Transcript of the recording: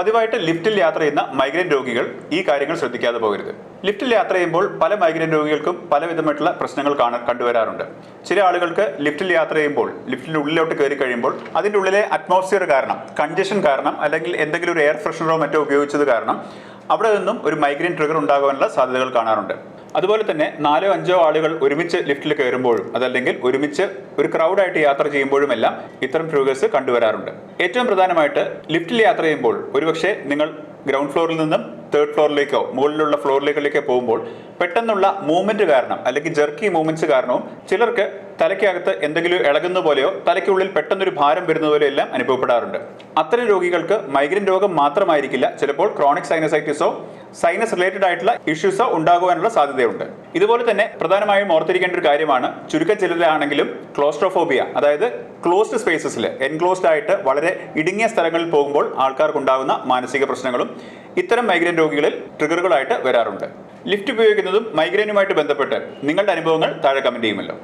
പതിവായിട്ട് ലിഫ്റ്റിൽ യാത്ര ചെയ്യുന്ന മൈഗ്രെയിൻ രോഗികൾ ഈ കാര്യങ്ങൾ ശ്രദ്ധിക്കാതെ പോകരുത്. ലിഫ്റ്റിൽ യാത്ര ചെയ്യുമ്പോൾ പല മൈഗ്രെയിൻ രോഗികൾക്കും പലവിധമായിട്ടുള്ള പ്രശ്നങ്ങൾ കാണാൻ കണ്ടുവരാറുണ്ട്. ചില ആളുകൾക്ക് ലിഫ്റ്റിൽ യാത്ര ചെയ്യുമ്പോൾ ലിഫ്റ്റിന്റെ ഉള്ളിലോട്ട് കയറി കഴിയുമ്പോൾ അതിന്റെ ഉള്ളിലെ അറ്റ്മോസ്ഫിയർ കാരണം കൺജഷൻ കാരണം അല്ലെങ്കിൽ എന്തെങ്കിലും ഒരു എയർ ഫ്രഷനറോ മറ്റോ ഉപയോഗിച്ചത് കാരണം അവിടെ നിന്നും ഒരു മൈഗ്രെയിൻ ട്രിഗർ ഉണ്ടാകാനുള്ള സാധ്യതകൾ കാണാറുണ്ട്. അതുപോലെ തന്നെ നാലോ അഞ്ചോ ആളുകൾ ഒരുമിച്ച് ലിഫ്റ്റിൽ കയറുമ്പോഴും അതല്ലെങ്കിൽ ഒരുമിച്ച് ഒരു ക്രൗഡായിട്ട് യാത്ര ചെയ്യുമ്പോഴുമെല്ലാം ഇത്തരം ട്രിഗേഴ്സ് കണ്ടുവരാറുണ്ട്. ഏറ്റവും പ്രധാനമായിട്ട് ലിഫ്റ്റിൽ യാത്ര ചെയ്യുമ്പോൾ ഒരുപക്ഷെ നിങ്ങൾ ഗ്രൗണ്ട് ഫ്ലോറിൽ നിന്നും തേർഡ് ഫ്ലോറിലേക്കോ മുകളിലുള്ള ഫ്ലോറിലേക്കിലേക്കോ പോകുമ്പോൾ പെട്ടെന്നുള്ള മൂവ്മെന്റ് കാരണം അല്ലെങ്കിൽ ജെർക്കി മൂവ്മെന്റ്സ് കാരണവും ചിലർക്ക് തലയ്ക്കകത്ത് എന്തെങ്കിലും ഇളകുന്ന പോലെയോ തലയ്ക്കുള്ളിൽ പെട്ടെന്നൊരു ഭാരം വരുന്ന പോലെയോ എല്ലാം അനുഭവപ്പെടാറുണ്ട്. അത്തരം രോഗികൾക്ക് മൈഗ്രൻ രോഗം മാത്രമായിരിക്കില്ല. ചിലപ്പോൾ ക്രോണിക് സൈനസൈറ്റിസോ സൈനസ് റിലേറ്റഡ് ആയിട്ടുള്ള ഇഷ്യൂസോ ഉണ്ടാകുവാനുള്ള സാധ്യതയുണ്ട്. ഇതുപോലെ തന്നെ പ്രധാനമായും ഓർത്തിരിക്കേണ്ട ഒരു കാര്യമാണ്. ചുരുക്കം ചിലരാണെങ്കിലും ക്ലോസ്ട്രോഫോബിയ അതായത് ക്ലോസ്ഡ് സ്പേസസിൽ എൻക്ലോസ്ഡ് ആയിട്ട് വളരെ ഇടുങ്ങിയ സ്ഥലങ്ങളിൽ പോകുമ്പോൾ ആൾക്കാർക്കുണ്ടാകുന്ന മാനസിക പ്രശ്നങ്ങളും ഇത്തരം മൈഗ്രെയിൻ രോഗികളിൽ ട്രിഗറുകളായിട്ട് വരാറുണ്ട്. ലിഫ്റ്റ് ഉപയോഗിക്കുന്നതും മൈഗ്രെയിനുമായിട്ട് ബന്ധപ്പെട്ട് നിങ്ങളുടെ അനുഭവങ്ങൾ താഴെ കമന്റ് ചെയ്യുമല്ലോ.